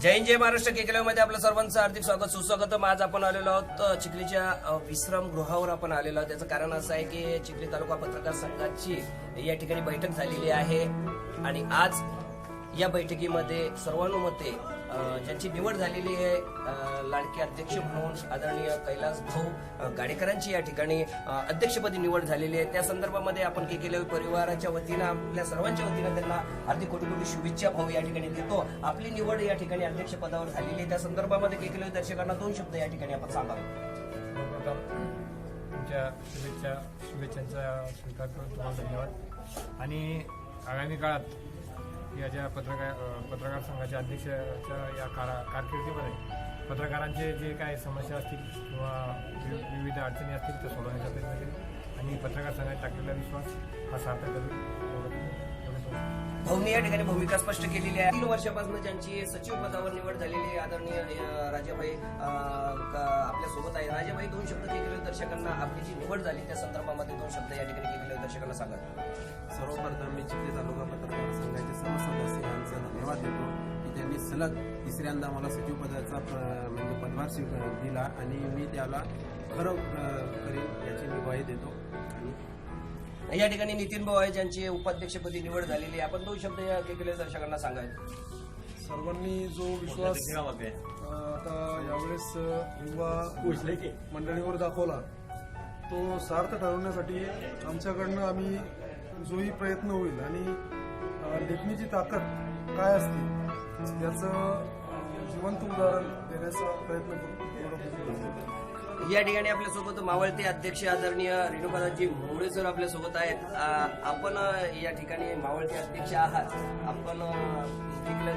जय जय महाराष्ट्र केकल्यामध्ये आपलं सर्वांचं हार्दिक स्वागत सुस्वागत आज आपण आलेलो आहोत चिखलीच्या विश्राम गृहावर आपण आलेलो आहोत. त्याचं कारण असं आहे की चिखली तालुका पत्रकार संघाची या ठिकाणी बैठक झालेली आहे. आणि आज या बैठकीमध्ये सर्वानुमते ज्यांची निवड झालेली आहे लाडके अध्यक्ष म्हणून आदरणीय कैलास भाऊ गाडेकरांची या ठिकाणी अध्यक्षपदी निवड झालेली आहे. त्या संदर्भामध्ये आपण के केले परिवाराच्या वतीनं आपल्या सर्वांच्या वतीनं त्यांना हार्दिक कोटी कोटी शुभेच्छा भाऊ या ठिकाणी देतो. आपली निवड या ठिकाणी अध्यक्षपदावर झालेली आहे. त्या संदर्भामध्ये के केले दर्शकांना दोन शब्द या ठिकाणी आपण सांगावे. तुमच्या शुभेच्छा शुभेच्छांचा स्वीकार करून तुम्हाला धन्यवाद. आणि आगामी काळात या ज्या पत्रकार पत्रकार संघाच्या अध्यक्षाच्या या कारा कारकिर्दीमध्ये पत्रकारांचे जे काही समस्या असतील किंवा विविध अडचणी असतील त्या सोडवण्याचा प्रयत्न केला. आणि पत्रकार संघात टाकलेला विश्वास हा सार्थक करेल भाऊनी या ठिकाणी भूमिका स्पष्ट केलेली आहे. तीन वर्षापासून ज्यांची सचिव पदावर निवड झालेली आहे आदरणीय राजाभाई आपल्यासोबत आहे राजाभाई दोन शब्द केलेले दर्शकांना आपली जी निवड झाली त्या संदर्भामध्ये दोन शब्द या ठिकाणी केलेले दर्शकांना सांगा. सर्वप्रथम मी चिखली तालुका पत्रकार संघाचे सर्व सदस्यांचा धन्यवाद देतो की त्यांनी सलग तिसऱ्यांदा मला सचिव पदाचा म्हणजे पदभार स्वीकार दिला आणि मी त्याला खरं अ, करीन याची मी ग्वाही देतो. आणि या ठिकाणी नितीन भाऊ आहे ज्यांची उपाध्यक्षपदी निवड झालेली आहे. आपण दोन शब्द या के केले दर्शकांना सांगायचे सर्वांनी जो विश्वास अ, आता यावेळेस युवा मंडळीवर दाखवला तो सार्थ ठरवण्यासाठी आमच्याकडनं आम्ही जोही प्रयत्न होईल आणि अ, लेखणीची ताकद काय असते याचं अ, जिवंत उदाहरण देण्याचा प्रयत्न करू. एवढं. या ठिकाणी आपल्यासोबत मावळते अध्यक्ष आदरणीय रेणुकादाजी मोरे सर आपल्यासोबत आहेत. आपण या ठिकाणी मावळते अध्यक्ष आहात. आपण अ,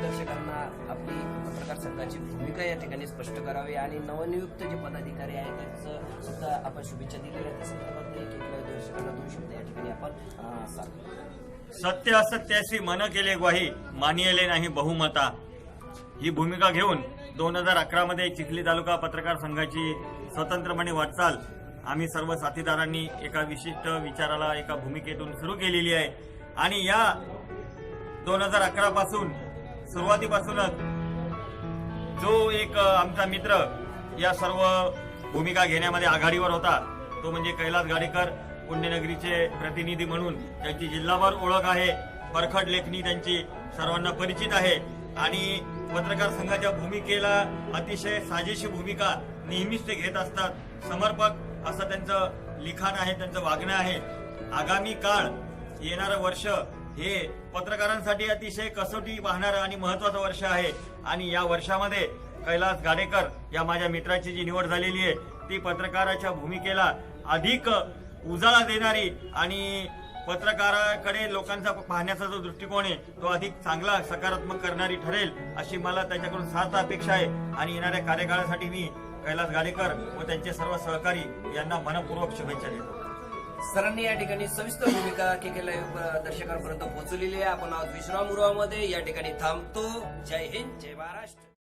दर्शकांना आपली पत्रकार संघाची भूमिका या ठिकाणी स्पष्ट करावी आणि नवनियुक्त जे पदाधिकारी आहेत त्यांचं सुद्धा आपण शुभेच्छा दिलेल्या त्या संदर्भात दर्शकांना दोन शब्द या ठिकाणी आपण सत्य असत्याशी मन केले ग्वाही मानियले नाही बहुमता. ही भूमिका घेऊन दोन हजार अकरामध्ये चिखली तालुका पत्रकार संघाची स्वतंत्रपणे वाटचाल. आम्ही सर्व साथीदारांनी एका विशिष्ट विचाराला एका भूमिकेतून सुरू केलेली आहे. आणि या दोन हजार अकरापासून सुरुवातीपासूनच जो एक आमचा मित्र या सर्व भूमिका घेण्यामध्ये आघाडीवर होता तो म्हणजे कैलास गाडेकर पुण्यनगरीचे प्रतिनिधी म्हणून त्यांची जिल्हाभर ओळख आहे. परखड लेखणी त्यांची सर्वांना परिचित आहे. आणि पत्रकार संघाच्या भूमिकेला अतिशय साजेशी भूमिका नेहमीच ते घेत असतात. समर्पक असं त्यांचं लिखाण आहे त्यांचं वागणं आहे. आगामी काळ येणारं वर्ष हे पत्रकारांसाठी अतिशय कसोटी पाहणारं आणि महत्वाचं वर्ष आहे. आणि या वर्षामध्ये कैलास गाडेकर या माझ्या मित्राची जी निवड झालेली आहे ती पत्रकाराच्या भूमिकेला अधिक उजाळा देणारी आणि पत्रकाराकडे लोकांचा पाहण्याचा जो दृष्टिकोन आहे तो अधिक चांगला सकारात्मक करणारी ठरेल अशी मला त्याच्याकडून सात अपेक्षा आहे. आणि येणाऱ्या कार्यकाळासाठी मी कैलास गाडेकर व त्यांचे सर्व सहकारी यांना मनपूर्वक शुभेच्छा देतो. सरांनी या ठिकाणी सविस्तर भूमिका के केल्या दर्शकांपर्यंत पोहोचलेली आहे. आपण आज विश्रामगृहामध्ये या ठिकाणी थांबतो. जय हिंद जय महाराष्ट्र.